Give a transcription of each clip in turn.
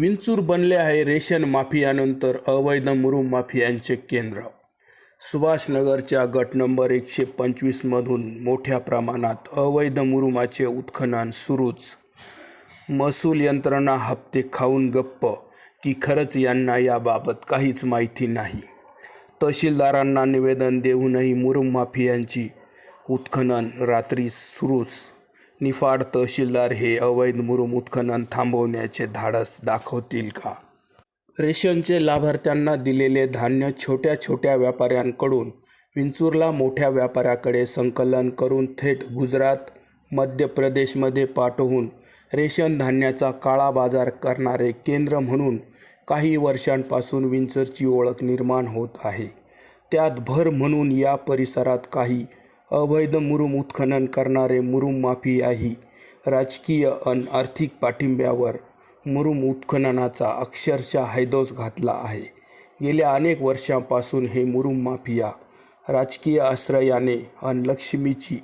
विंचूर बनले आहे रेशन माफियानंतर अवैध मुरुम माफियांचे केंद्र. सुभाषनगरच्या गट नंबर एकशे पंचवीसमधून मोठ्या प्रमाणात अवैध मुरुमाचे उत्खनन सुरूच. महसूल यंत्रणा हप्ते खाऊन गप्प की खरंच यांना याबाबत काहीच माहिती नाही. तहसीलदारांना निवेदन देऊनही मुरुम माफियांची उत्खनन रात्री सुरूच. निफाड तहसीलदार हे अवैध मुरुम उत्खनन थांबवण्याचे धाडस दाखवतील का? रेशनचे लाभार्थ्यांना दिलेले धान्य छोट्या छोट्या व्यापाऱ्यांकडून विंचूरला मोठ्या व्यापाऱ्याकडे संकलन करून थेट गुजरात मध्य प्रदेशमध्ये पाठवून रेशन धान्याचा काळा बाजार करणारे केंद्र म्हणून काही वर्षांपासून विंचरची ओळख निर्माण होत आहे. त्यात भर म्हणून या परिसरात काही अवैध मुरुम उत्खनन करणारे मुरुम माफियाही राजकीय अन आर्थिक पाठिंब्यावर मुरुम उत्खननाचा अक्षरशः हैदोस घातला आहे. गेल्या अनेक वर्षांपासून हे मुरुम माफिया राजकीय आश्रयाने अन लक्ष्मीची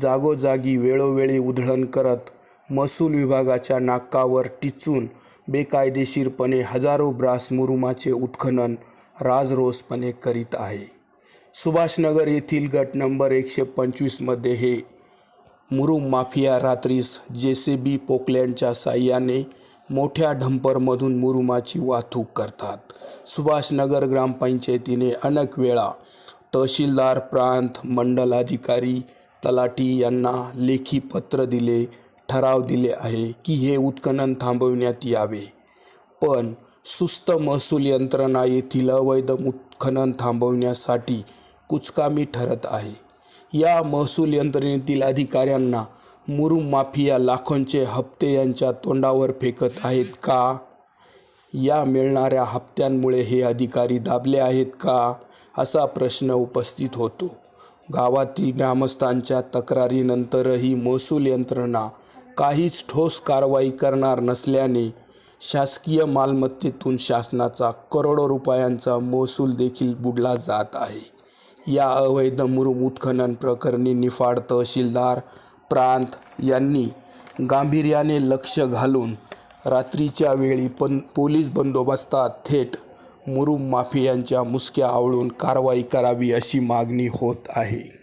जागोजागी वेळोवेळी उधळण करत महसूल विभागाच्या नाकावर टिचून बेकायदेशीरपणे हजारो ब्रास मुरुमाचे उत्खनन राजरोसपणे करीत आहे. सुभाषनगर येथील गट नंबर एकशे पंचवीसमध्ये हे मुरुम माफिया रात्रीस जे सी बी पोकलँडच्या साह्याने मोठ्या ढंपरमधून मुरुमाची वाहतूक करतात. सुभाषनगर ग्रामपंचायतीने अनेक वेळा तहसीलदार प्रांत मंडल अधिकारी तलाठी यांना लेखी पत्र दिले ठराव दिले आहे की हे उत्खनन थांबविण्यात यावे. पण सुस्त महसूल यंत्रणा येथील अवैध उत्खनन थांबवण्यासाठी कुचकामी ठरत आहे. या महसूल यंत्रणेतील अधिकाऱ्यांना मुरुम माफिया लाखोंचे हप्ते यांच्या तोंडावर फेकत आहेत का? या मिळणाऱ्या हप्त्यांमुळे हे अधिकारी दाबले आहेत का? असा प्रश्न उपस्थित होतो. गावातील ग्रामस्थांच्या तक्रारीनंतरही महसूल यंत्रणा काहीच ठोस कारवाई करणार नसल्याने शासकीय मालमत्तेतून शासनाचा करोडो रुपयांचा महसूल देखील बुडला जात आहे. या अवैध मुरुम उत्खनन प्रकरणी निफाड तहसीलदार प्रांत यांनी गांभीर्याने लक्ष घालून रात्रीच्या वेळी पण पोलीस बंदोबस्तात थेट मुरुम माफियांच्या मुसक्या आवळून कारवाई करावी अशी मागणी होत आहे.